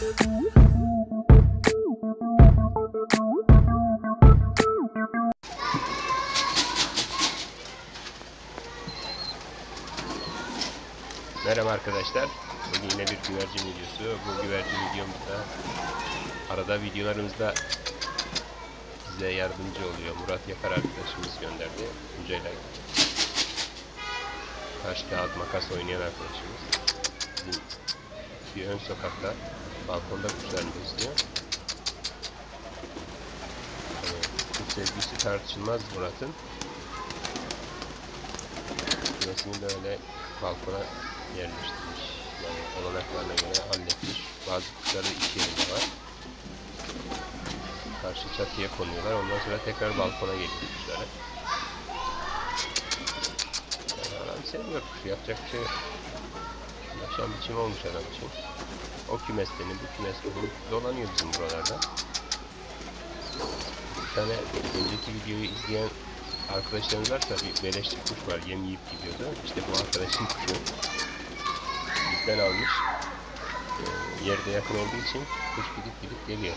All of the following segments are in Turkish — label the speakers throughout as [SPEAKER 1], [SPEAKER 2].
[SPEAKER 1] Merhaba arkadaşlar. Bugün yine bir güvercin videosu. Bu güvercin videomuzda arada videolarımızda bize yardımcı oluyor. Murat Yakar arkadaşımız gönderdi. Tuncay'la taş kağıt makas oynayan arkadaşımız. Bizim bir ön sokakta balkonda kuşlarını besliyor. Kuş sevgisi tartışılmaz Murat'ın. Kümesini böyle balkona yerleştirmiş. Yani olanaklarına göre halletmiş. Bazı kuşları iş yerinde var. Karşı çatıya konuyorlar. Ondan sonra tekrar balkona geliyor kuşları. Yani adam seviyor kuşu. Yapacak bir şey yok. Yaşam biçimi olmuş adam için. O kümeslerini, bu kümeslerini dolanıyor bizim buralarda. Bir tane önceki videoyu izleyen arkadaşlarımız varsa bir beleşçi kuş var yem yiyip gidiyordu. İşte bu arkadaşın kuşu bizden almış. Ee, yerde yakın olduğu için kuş gidip gidip geliyor.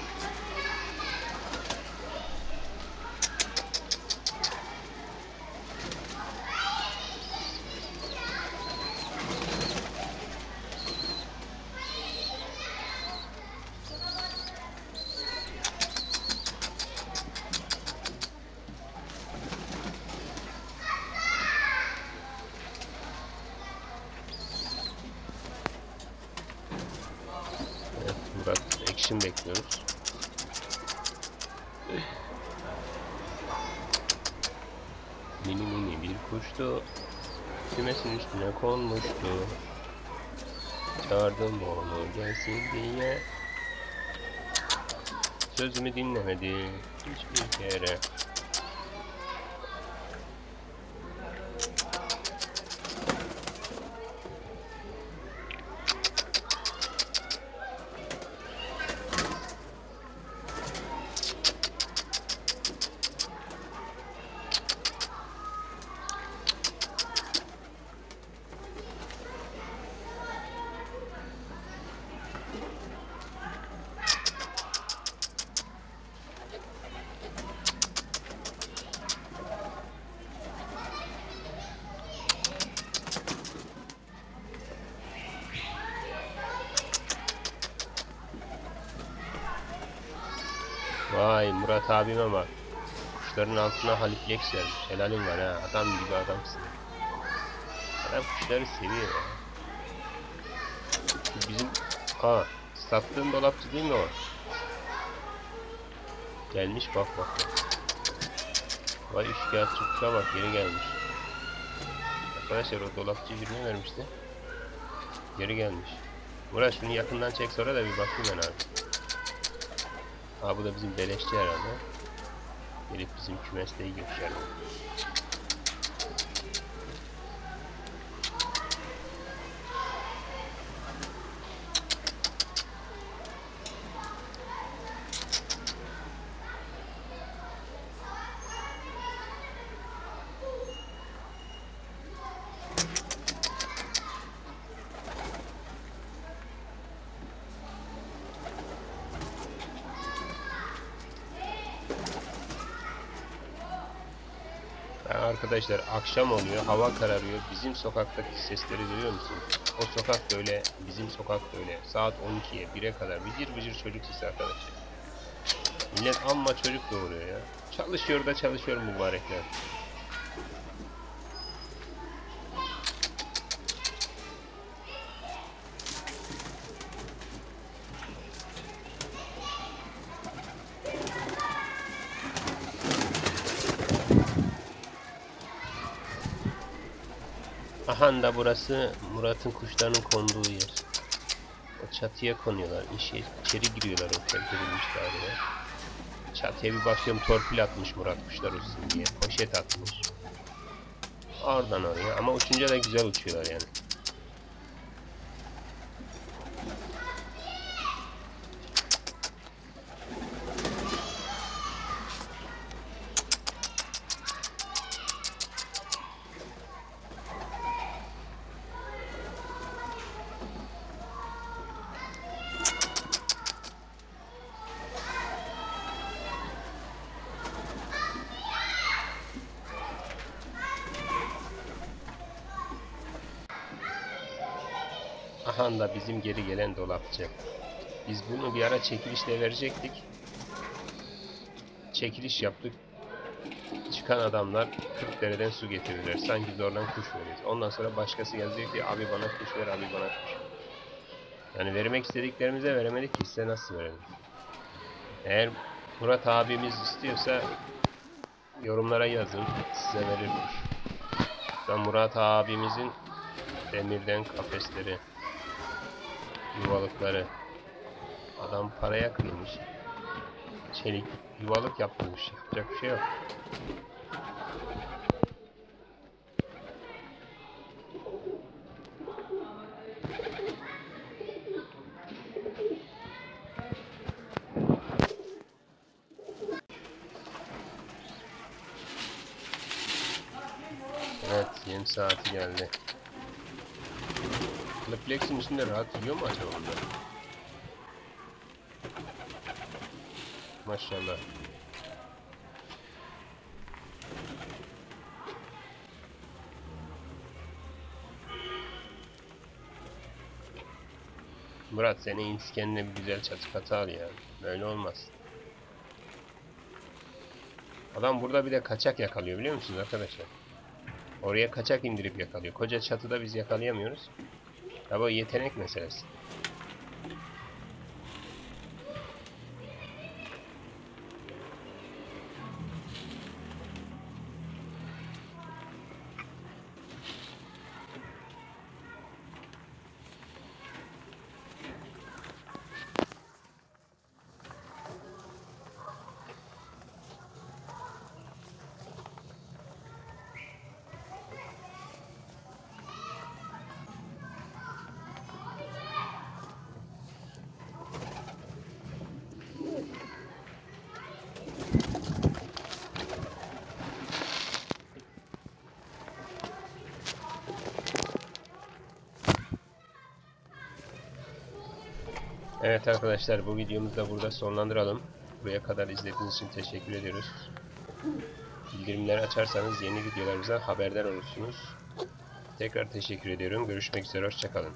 [SPEAKER 1] Evet, Action bekliyoruz. Mini mini bir kuştu. Kümesin üstüne konmuştu. Çağırdım onu gelsin diye. Sözümü dinlemedi hiçbir kere. Vay Murat abime bak. Kuşların altına Haliflex vermiş. Helalim var ha. Adam gibi adamsın. Adam kuşları seviyor ya. Bizim... Aa, sattığın dolapçı değil mi o? Gelmiş bak bak bak. Vay üç kağıtçı kuşa bak geri gelmiş. Arkadaşlar o dolapçı birine vermişti. Geri gelmiş. Murat şunu yakından çek sonra da bir bakayım ben abi. Ha bu da bizim beleşçi herhalde. Gelip bizim kümeste yiyor Arkadaşlar akşam oluyor, hava kararıyor. Bizim sokaktaki sesleri duyuyor musun? O sokak da öyle, bizim sokak da öyle. Saat 12'ye, 1'e kadar vıcır vıcır çocuk sesi arkadaşlar. Millet amma çocuk doğuruyor ya. Çalışıyor da çalışıyor mübarekler. Aha da burası Murat'ın kuşlarının konduğu yer. O çatıya konuyorlar. İşe, içeri giriyorlar o terk daireye. Çatıya bir bakıyorum torpil atmış Murat kuşlar uçsun diye. Poşet atmış. Oradan oraya ama uçunca da güzel uçuyorlar yani. Aha da bizim geri gelen dolapçı. Biz bunu bir ara çekilişle verecektik. Çekiliş yaptık. Çıkan adamlar 40 dereden su getirirler. Sanki zorlan kuş veriyoruz. Ondan sonra başkası yazıyor ki abi bana kuş ver, abi bana kuş. Yani vermek istediklerimize veremedik ki size nasıl verelim? Eğer Murat abimiz istiyorsa yorumlara yazın. Size verir. Ben Murat abimizin demirden kafesleri, yuvalıkları. Adam paraya kıymış. Çelik yuvalık yaptırmış. Yapacak bir şey yok. Evet, yem saati geldi. Plex'in içinde rahat yiyor mu acaba onlar? Maşallah. Murat seni ins kendine bir güzel çatı katı al ya. Böyle olmaz. Adam burada bir de kaçak yakalıyor biliyor musunuz arkadaşlar? Oraya kaçak indirip yakalıyor. Koca çatıda biz yakalayamıyoruz. Tabi yetenek meselesi. Evet arkadaşlar bu videomuzu da burada sonlandıralım. Buraya kadar izlediğiniz için teşekkür ediyoruz. Bildirimleri açarsanız yeni videolarımızdan haberdar olursunuz. Tekrar teşekkür ediyorum. Görüşmek üzere. Hoşçakalın.